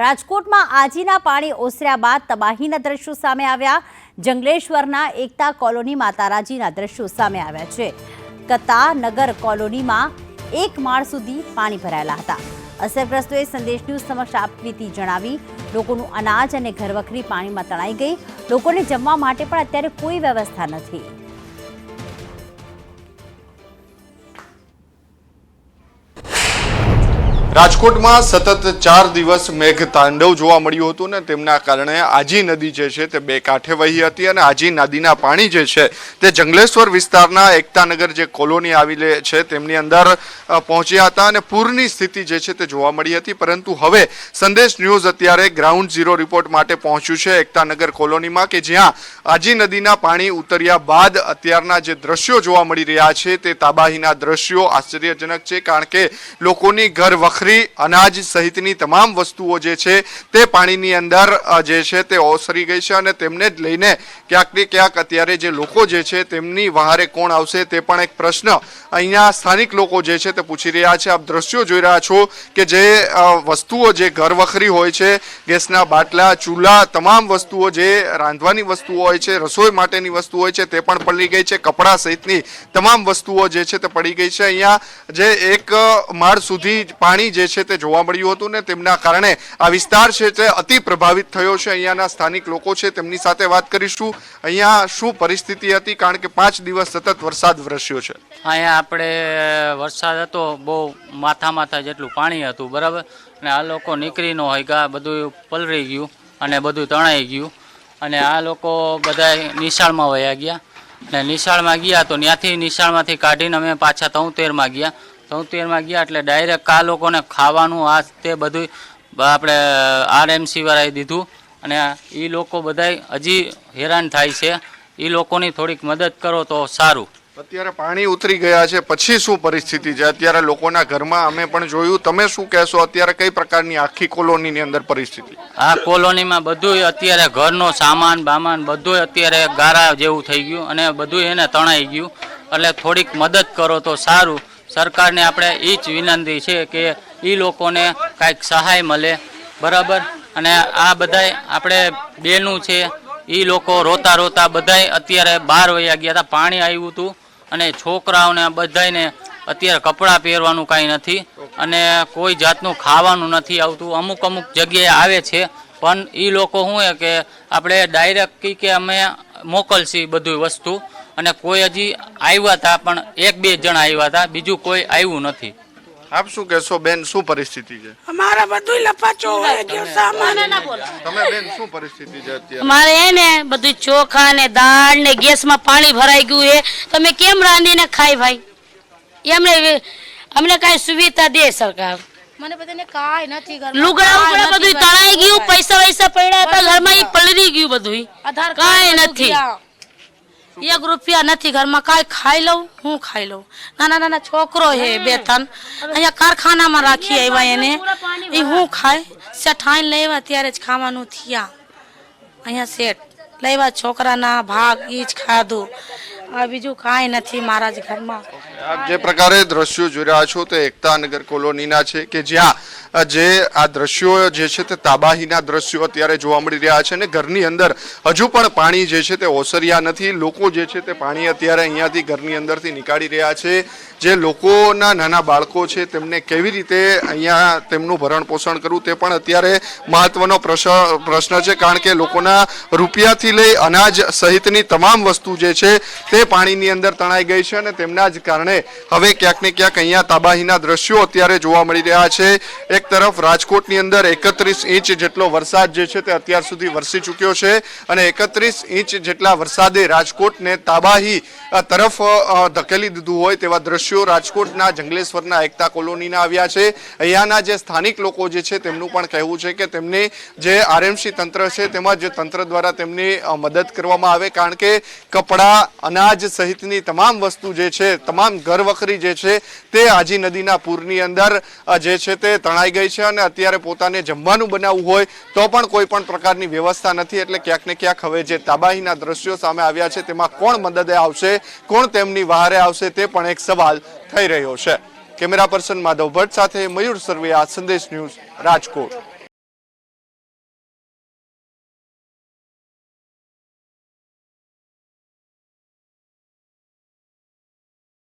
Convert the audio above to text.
રાજકોટમાં આજીના પાણી ઓસર્યા બાદ તબાહીના દ્રશ્યો સામે આવ્યા. જંગલેશ્વરના એકતા કોલોનીમાં તારાજીના દ્રશ્યો સામે આવ્યા છે. કતા નગર કોલોનીમાં એક માળ સુધી પાણી ભરાયેલા હતા. અસરગ્રસ્તોએ સંદેશ ન્યૂઝ સમક્ષ આપવીતી જણાવી લોકોનું અનાજ અને ઘરવખરી પાણીમાં તણાઈ ગઈ. લોકોને જમવા માટે પણ અત્યારે કોઈ વ્યવસ્થા નથી. રાજકોટમાં સતત ચાર દિવસ મેઘ તાંડવ જોવા મળ્યું હતું ને તેમના કારણે આજી નદી જે છે તે બે કાંઠે વહી હતી અને આજી નદીના પાણી જે છે તે જંગલેશ્વર વિસ્તારના એકતાનગર જે કોલોની આવેલી છે તેમની અંદર પહોંચ્યા હતા અને પૂરની સ્થિતિ જે છે તે જોવા મળી હતી. પરંતુ હવે સંદેશ ન્યૂઝ અત્યારે ગ્રાઉન્ડ ઝીરો રિપોર્ટ માટે પહોંચ્યું છે એકતાનગર કોલોનીમાં કે જ્યાં આજી નદીના પાણી ઉતર્યા બાદ અત્યારના જે દ્રશ્યો જોવા મળી રહ્યા છે તે તાબાહીના દ્રશ્યો આશ્ચર્યજનક છે કારણ કે લોકોની ઘર વખરી અનાજ સહિતની તમામ વસ્તુઓ જે છે તે પાણીની અંદર જે છે તે ઓસરી ગઈ છે અને તેમને જ લઈને ક્યાંક ને ક્યાંક અત્યારે જે લોકો જે છે તેમની વહારે કોણ આવશે તે પણ એક પ્રશ્ન અહીંયા સ્થાનિક લોકો જે છે તે પૂછી રહ્યા છે. આપ દ્રશ્યો જોઈ રહ્યા છો કે જે વસ્તુઓ જે ઘર વખરી હોય છે, ગેસના બાટલા, ચૂલા, તમામ વસ્તુઓ જે રાંધવાની વસ્તુઓ હોય છે, રસોઈ માટેની વસ્તુ હોય છે તે પણ પડી ગઈ છે. કપડાં સહિતની તમામ વસ્તુઓ જે છે તે પડી ગઈ છે. અહીંયા જે એક માળ સુધી જ પાણી જે છે તે જોવા મળ્યું હતું ને તેમના કારણે આ વિસ્તાર છે તે અતિ પ્રભાવિત થયો છે. અહીંયાના સ્થાનિક લોકો છે તેમની સાથે વાત કરીશું. અહીંયા શું પરિસ્થિતિ હતી? કારણ કે પાંચ દિવસ સતત વરસાદ વરસ્યો છે. અહીંયા આપણે વરસાદ હતો, બહુ માથા માથા જેટલું પાણી હતું, બરાબર? અને આ લોકો નીકળી ન હોય ગા બધું પલળી ગયું અને બધું તણાઈ ગયું. અને આ લોકો બધા નિશાળમાં વયા ગયા. અને નિશાળમાં ગયા તો ત્યાંથી નિશાળમાંથી કાઢીને અમે પાછા તૌતેરમાં ગયા. તૌતેરમાં ગયા એટલે ડાયરેક્ટ આ લોકોને ખાવાનું આ તે બધું આપણે આરએમસી વાળાએ દીધું. અને એ લોકો બધાય હજી હેરાન થાય છે. એ લોકોની થોડીક મદદ કરો તો સારું. અત્યારે પાણી ઉતરી ગયા છે પછી શું પરિસ્થિતિ છે? અત્યારે લોકોના ઘરમાં અમે પણ જોયું. તમે શું કહેશો? અત્યારે કઈ પ્રકારની આખી કોલોનીની અંદર પરિસ્થિતિ? આ કોલોનીમાં બધું અત્યારે ઘરનો સામાન બામાન બધું અત્યારે ગારા જેવું થઈ ગયું. અને બધું એને તણાઈ ગયું. એટલે થોડીક મદદ કરો તો સારું. સરકારને આપણે એ જ વિનંતી છે કે એ લોકોને કાંઈક સહાય મળે, બરાબર? અને આ બધાય આપણે બેનું છે એ લોકો રોતા રોતા બધાય અત્યારે બહાર વયા ગયા હતા, પાણી આવ્યું હતું અને છોકરાઓને બધાયને અત્યારે કપડાં પહેરવાનું કાંઈ નથી, અને કોઈ જાતનું ખાવાનું નથી આવતું, અમુક અમુક જગ્યાએ આવે છે, પણ એ લોકો શું કે આપણે ડાયરેક્ટ કે અમે મોકલશી બધું વસ્તુ અને કોઈ હજી આવ્યા હતા પણ એક બે જણા આવ્યા હતા બીજું કોઈ આવ્યું નથી. આપ શું કહેશો બેન શું પરિસ્થિતિ છે? અમારા બધું લપાચો હોય ગયો સામાન તમે બેન શું પરિસ્થિતિ છે અત્યારે? અમારે હે ને બધું ચોખા ને દાળ ને ગેસમાં પાણી ભરાઈ ગયું છે. તમે કેમ રાંધીને ખાય ભાઈ? એમને અમને કાંઈ સુવિધા દે સરકાર. મને બધાને કાંઈ નથી ઘર લુગડા ઉગડા બધું તણાઈ ગયું પૈસા વૈસા પડ્યા હતા ઘરમાં એ પલળી ગયું બધું આધાર કાંઈ નથી. એક રૂપિયા નથી ઘરમાં કાંઈ ખાઈ લઉં? હું ખાઈ લઉં? નાના નાના છોકરો હે બે ત્રણ અહીંયા કારખાનામાં રાખી આવ્યા એને. એ હું ખાય? સેઠાઈ લેવા ત્યારે જ ખાવાનું થયા. અહીંયા શેઠ. લેવા છોકરાના ભાગ એ જ ખાધું. આ બીજું કાંઈ નથી મારા જ ઘરમાં. આપ જે પ્રકારે દ્રશ્યો જોઈ રહ્યા છો તે એકતાનગર કોલોનીના છે કે જ્યાં જે આ દ્રશ્યો જે છે તે તાબાહીના દ્રશ્યો અત્યારે જોવા મળી રહ્યા છે અને ઘરની અંદર હજુ પણ પાણી જે છે તે ઓસર્યા નથી. લોકો જે છે તે પાણી અત્યારે અહીંયાથી ઘરની અંદરથી નીકાળી રહ્યા છે. જે લોકોના નાના બાળકો છે તેમને કેવી રીતે અહીંયા તેમનું ભરણ પોષણ કરવું તે પણ અત્યારે મહત્વનો પ્રશ્ન પ્રશ્ન છે કારણ કે લોકોના રૂપિયાથી લઈ અનાજ સહિતની તમામ વસ્તુ જે છે તે પાણીની અંદર તણાઈ ગઈ છે અને તેમના જ કારણે હવે ક્યાંક ને ક્યાંક અહીંયા તાબાહીના દ્રશ્યો અત્યારે જોવા મળી રહ્યા છે. એક તરફ રાજકોટની અંદર એકત્રીસ ઇંચ જેટલો વરસાદ જે છે તે અત્યાર સુધી વરસી ચૂક્યો છે અને એકત્રીસ ઇંચ જેટલા વરસાદે રાજકોટને તાબાહી તરફ ધકેલી દીધું હોય તેવા દ્રશ્યો રાજકોટના જંગલેશ્વરના એકતા કોલોનીના આવ્યા છે. અહીંયાના જે સ્થાનિક લોકો જે છે તેમનું પણ કહેવું છે કે તેમને જે આરએમસી તંત્ર છે તેમજ તંત્ર દ્વારા તેમની મદદ કરવામાં આવે. કારણ કે કપડાં, અનાજ સહિતની તમામ વસ્તુ જે છે, તમામ ઘર વખરી જે છે તે આજી નદીના પૂરની અંદર જે છે તે તણાઈ ગઈ છે અને અત્યારે પોતાને જમવાનું બનાવવું હોય તો પણ કોઈ પણ પ્રકારની વ્યવસ્થા નથી. એટલે ક્યાંક ને ક્યાંક હવે જે તાબાહીના દ્રશ્યો સામે આવ્યા છે તેમાં કોણ મદદે આવશે, કોણ તેમની વહારે આવશે તે પણ એક સવાલ થઈ રહ્યો છે. કેમેરા પર્સન માધવ ભટ્ટ સાથે મયુર સરવૈયા, સંદેશ ન્યૂઝ રાજકોટ.